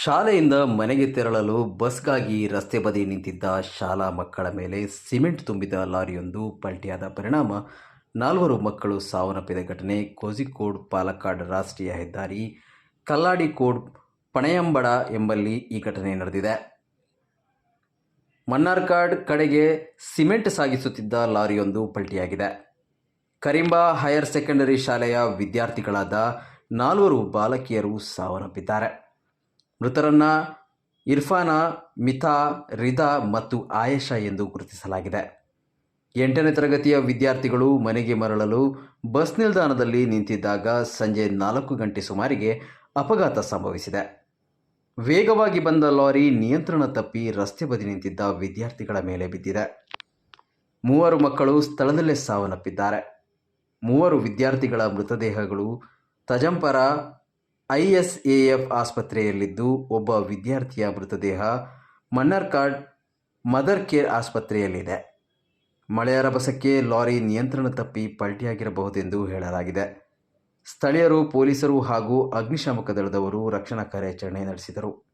ಶಾಲೆಯಿಂದ ಮನೆಗೆ ತೆರಳಲು ಬಸ್ಗಾಗಿ ರಸ್ತೆ ಬದಿ ನಿಂತಿದ್ದ ಶಾಲಾ ಮಕ್ಕಳ ಮೇಲೆ ಸಿಮೆಂಟ್ ತುಂಬಿದ ಲಾರಿಯೊಂದು ಪಲ್ಟಿಯಾದ ಪರಿಣಾಮ. ನಾಲ್ವರು ಮಕ್ಕಳು ಸಾವನ್ನಪ್ಪಿದ ಘಟನೆ. ಕೋಜಿಕೋಡ್ ಪಾಲಕ್ಕಾಡ್ ರಾಷ್ಟ್ರೀಯ ಹೆದ್ದಾರಿ ಕಲ್ಲಾಡಿಕೋಡ್ ಪಣೆಯಂಬಡ ಎಂಬಲ್ಲಿ ಈ ಘಟನೆ ನಡೆದಿದೆ. ಮನ್ನಾರ್ಕಾಡ್ ಕಡೆಗೆ ಸಿಮೆಂಟ್ ಸಾಗಿಸುತ್ತಿದ್ದ ಲಾರಿಯೊಂದು ಪಲ್ಟಿಯಾಗಿದೆ. ಕರಿಂಬ ಹೈಯರ್ ಸೆಕೆಂಡರಿ ಶಾಲೆಯ ವಿದ್ಯಾರ್ಥಿಗಳಾದ ನಾಲ್ವರು ಬಾಲಕಿಯರು ಸಾವನ್ನಪ್ಪಿದ್ದಾರೆ. ಮೃತರನ್ನ ಇರ್ಫಾನ ಮಿಥಾ ರಿದಾ ಮತ್ತು ಆಯೇಷಾ ಎಂದು ಗುರುತಿಸಲಾಗಿದೆ. ಎಂಟನೇ ತರಗತಿಯ ವಿದ್ಯಾರ್ಥಿಗಳು ಮನೆಗೆ ಮರಳಲು ಬಸ್ ನಿಲ್ದಾಣದಲ್ಲಿ ನಿಂತಿದ್ದಾಗ ಸಂಜೆ ನಾಲ್ಕು ಗಂಟೆ ಸುಮಾರಿಗೆ ಅಪಘಾತ ಸಂಭವಿಸಿದೆ. ವೇಗವಾಗಿ ಬಂದ ಲಾರಿ ನಿಯಂತ್ರಣ ತಪ್ಪಿ ರಸ್ತೆ ಬದಿ ನಿಂತಿದ್ದ ವಿದ್ಯಾರ್ಥಿಗಳ ಮೇಲೆ ಬಿದ್ದಿದೆ. ಮೂವರು ಮಕ್ಕಳು ಸ್ಥಳದಲ್ಲೇ ಸಾವನ್ನಪ್ಪಿದ್ದಾರೆ. ಮೂವರು ವಿದ್ಯಾರ್ಥಿಗಳ ಮೃತದೇಹಗಳು ತಜಂಪರ ಐಎಸ್ಎಎಫ್ ಆಸ್ಪತ್ರೆಯಲ್ಲಿದ್ದು ಒಬ್ಬ ವಿದ್ಯಾರ್ಥಿಯ ಮೃತದೇಹ ಮನ್ನರ್ಕಾಡ್ ಮದರ್ ಕೇರ್ ಆಸ್ಪತ್ರೆಯಲ್ಲಿದೆ. ಮಳೆಯ ರಭಸಕ್ಕೆ ಲಾರಿ ನಿಯಂತ್ರಣ ತಪ್ಪಿ ಪಲ್ಟಿಯಾಗಿರಬಹುದೆಂದು ಹೇಳಲಾಗಿದೆ. ಸ್ಥಳೀಯರು ಪೊಲೀಸರು ಹಾಗೂ ಅಗ್ನಿಶಾಮಕ ದಳದವರು ರಕ್ಷಣಾ ಕಾರ್ಯಾಚರಣೆ ನಡೆಸಿದರು.